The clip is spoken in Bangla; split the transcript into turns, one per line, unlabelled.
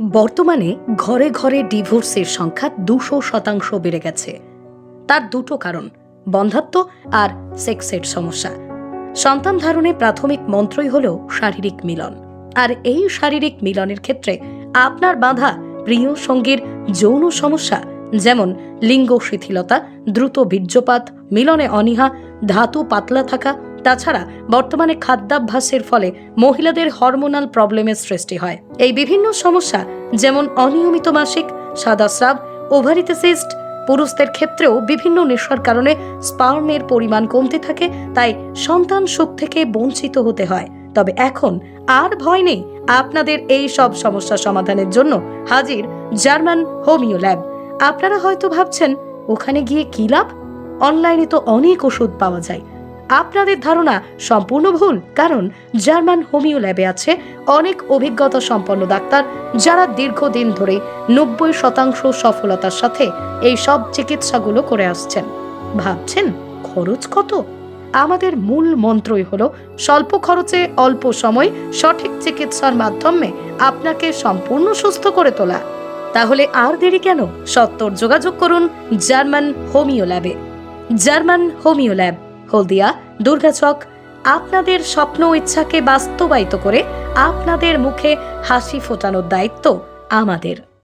বর্তমানে ঘরে ঘরে ডিভোর্সের সংখ্যা দুশো শতাংশ বেড়ে গেছে। তার দুটো কারণ বন্ধাত্ব আর সেক্সের সমস্যা। সন্তান ধারণে প্রাথমিক মন্ত্রই হল শারীরিক মিলন। আর এই শারীরিক মিলনের ক্ষেত্রে আপনার বাধা প্রিয় সঙ্গীর যৌন সমস্যা, যেমন লিঙ্গ শিথিলতা, দ্রুত বীর্যপাত, মিলনে অনীহা, ধাতু পাতলা থাকা তাছাড়া বর্তমানে খাদ্যাভ্যাসের ফলে মহিলাদের হরমোনাল প্রবলেমের সৃষ্টি হয়। এই বিভিন্ন সমস্যা যেমন অনিয়মিত মাসিক, সাদা স্রাব ওভারিতে সিস্ট পুরুষদের ক্ষেত্রেও বিভিন্ন নেশার কারণে স্পার্মের পরিমাণ কমতে থাকে, তাই সন্তান সুখ থেকে বঞ্চিত হতে হয়। তবে এখন আর ভয় নেই আপনাদের এই সব সমস্যা সমাধানের জন্য হাজির জার্মান হোমিও ল্যাব। আপনারা হয়তো ভাবছেন, ওখানে গিয়ে কি লাভ? অনলাইনে তো অনেক ওষুধ পাওয়া যায়। আপনাদের ধারণা সম্পূর্ণ ভুল, কারণ জার্মান হোমিও ল্যাবে আছে অনেক অভিজ্ঞতা সম্পন্ন ডাক্তার যারা দীর্ঘদিন ধরে নব্বই শতাংশ সফলতার সাথে এই সব চিকিৎসাগুলো করে আসছেন। ভাবছেন খরচ কত? আমাদের মূল মন্ত্রই হলো, স্বল্প খরচে অল্প সময় সঠিক চিকিৎসার মাধ্যমে আপনাকে সম্পূর্ণ সুস্থ করে তোলা। তাহলে আর দেরি কেন? সত্তর যোগাযোগ করুন জার্মান হোমিও ল্যাবে। German homeo lab. Haldia Durgachak আপনাদের স্বপ্ন ইচ্ছাকে বাস্তবায়িত করে আপনাদের মুখে হাসি ফোটানোর দায়িত্ব আমাদের।